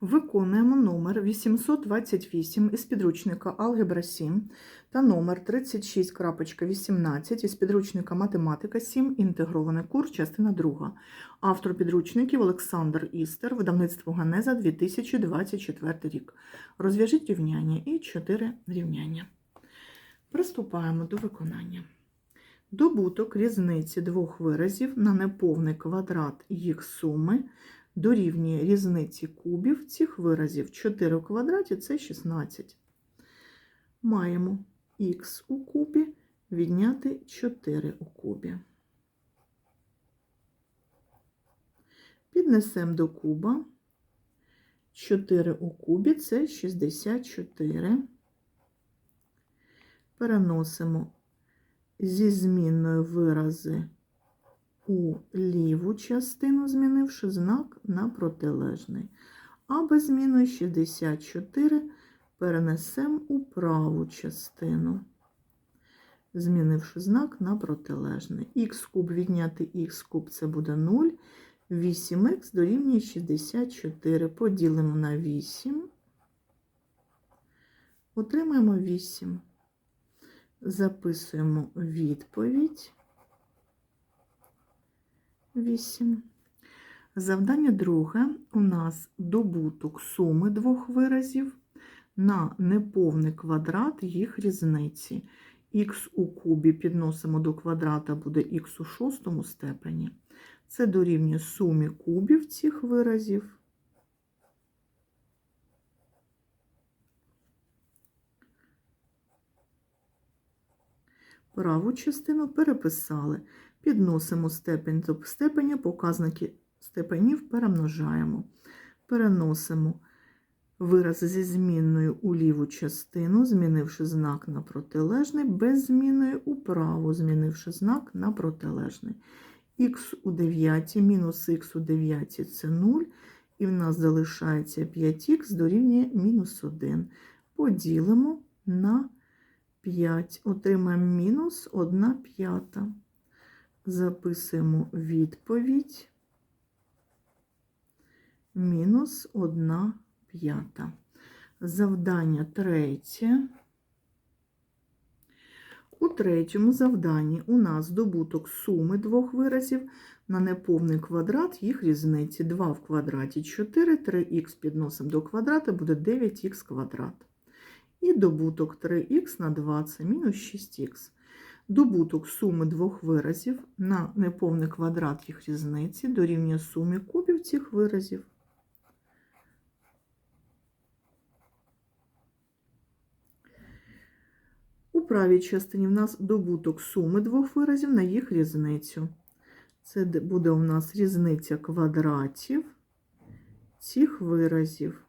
Виконуємо номер 828 із підручника Алгебра 7 та номер 36.18 із підручника Математика 7. Інтегрований курс, частина 2. Автор підручників Олександр Істер, видавництво Ганеза 2024 рік. Розв'яжіть рівняння і 4 рівняння. Приступаємо до виконання. Добуток різниці двох виразів на неповний квадрат їх суми дорівнює різниці кубів цих виразів. 4 у квадраті це 16. Маємо х у кубі відняти 4 у кубі. Піднесемо до куба. 4 у кубі це 64. Переносимо зі змінною вирази у ліву частину, змінивши знак на протилежний. А без зміною 64 перенесемо у праву частину, змінивши знак на протилежний. Х куб відняти х куб це буде 0. 8х дорівнює 64. Поділимо на 8. Отримаємо 8. Записуємо відповідь. 8. Завдання друге. У нас добуток суми двох виразів на неповний квадрат їх різниці. Х у кубі підносимо до квадрата буде х у шостому степені. Це дорівнює сумі кубів цих виразів. Праву частину переписали. Підносимо степень до степеня, показники степенів перемножаємо. Переносимо вираз зі змінною у ліву частину, змінивши знак на протилежний, без змінної у праву, змінивши знак на протилежний. Х у 9 мінус х у 9 це 0, і в нас залишається 5х дорівнює мінус 1. Поділимо на 5, отримаємо мінус 1 п'ята. Записуємо відповідь мінус 1 п'ята. Завдання третє. У третьому завданні у нас добуток суми двох виразів на неповний квадрат їх різниці. 2 в квадраті 4, 3х підносимо до квадрата, буде 9х квадрат. І добуток 3х на 2 це мінус 6х. Добуток суми двох виразів на неповний квадрат їх різниці дорівнює сумі кубів цих виразів. У правій частині в нас добуток суми двох виразів на їх різницю. Це буде у нас різниця квадратів цих виразів.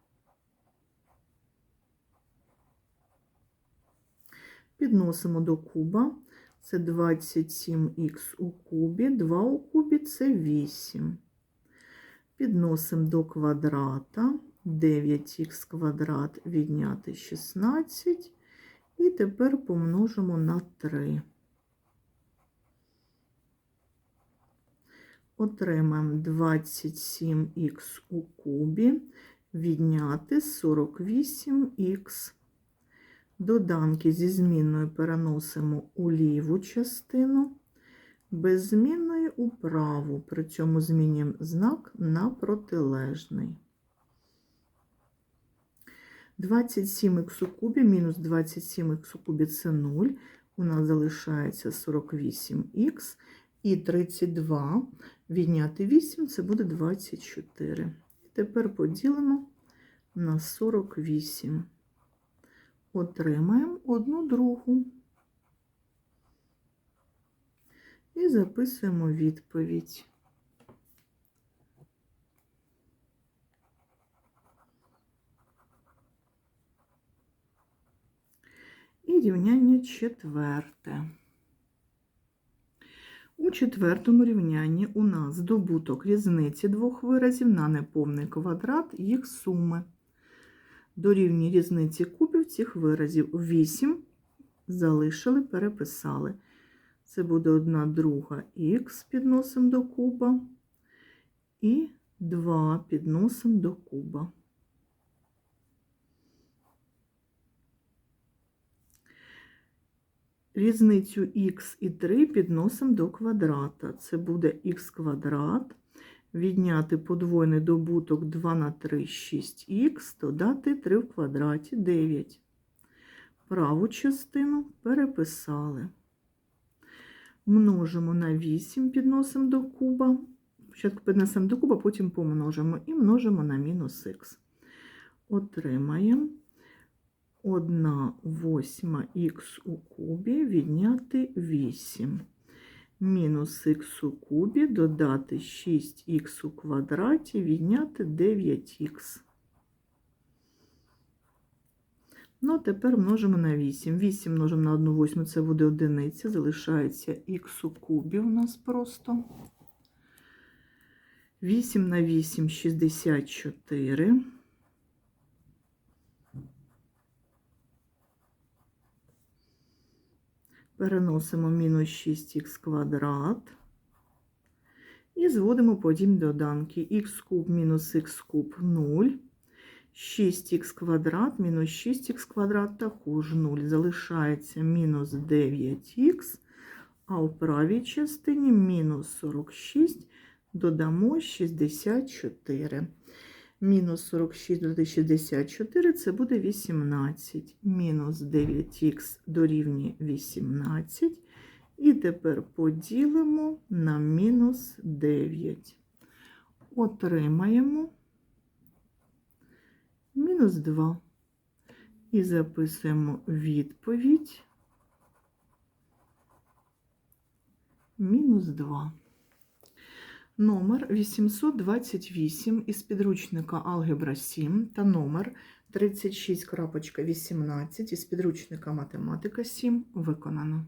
Підносимо до куба. Це 27х у кубі, 2 у кубі це 8. Підносимо до квадрата 9х квадрат відняти 16. І тепер помножимо на 3. Отримаємо 27х у кубі відняти 48х. Доданки зі змінною переносимо у ліву частину, без змінної у праву, при цьому змінюємо знак на протилежний. 27х у кубі мінус 27х у кубі це 0. У нас залишається 48х і 32 відняти 8 це буде 24. І тепер поділимо на 48 отримаємо одну другу і записуємо відповідь. І рівняння четверте. У четвертому рівнянні у нас добуток різниці двох виразів на неповний квадрат їх суми дорівнює різниці кубів цих виразів. 8 залишили, переписали. Це буде одна друга х підносимо до куба і 2 підносимо до куба. Різницю х і 3 підносимо до квадрата. Це буде х квадрат Відняти подвойний добуток 2 на 3 6х, додати 3 в квадраті 9. Праву частину переписали. Множимо на 8, підносимо до куба. Спочатку піднесемо до куба, потім помножимо і множимо на мінус х. Отримаємо 1 восьма х у кубі відняти 8. Мінус х у кубі додати 6х у квадраті відняти 9х. Ну, а тепер множимо на 8. 8 множимо на 1 восьму, це буде одиниця, залишається х у кубі у нас просто. 8 на 8 – 64. Переносимо мінус 6х квадрат. І зводимо подібні доданки. х куб мінус х куб 0. 6х квадрат мінус 6х квадрат також 0. Залишається мінус 9х, а у правій частині мінус 46 додамо 64. Мінус 46 додати 64 це буде 18. Мінус 9х дорівнює 18. І тепер поділимо на мінус 9. Отримаємо мінус 2. І записуємо відповідь мінус 2. Номер 828 із підручника Алгебра 7 та номер 36.18 із підручника Математика 7 виконано.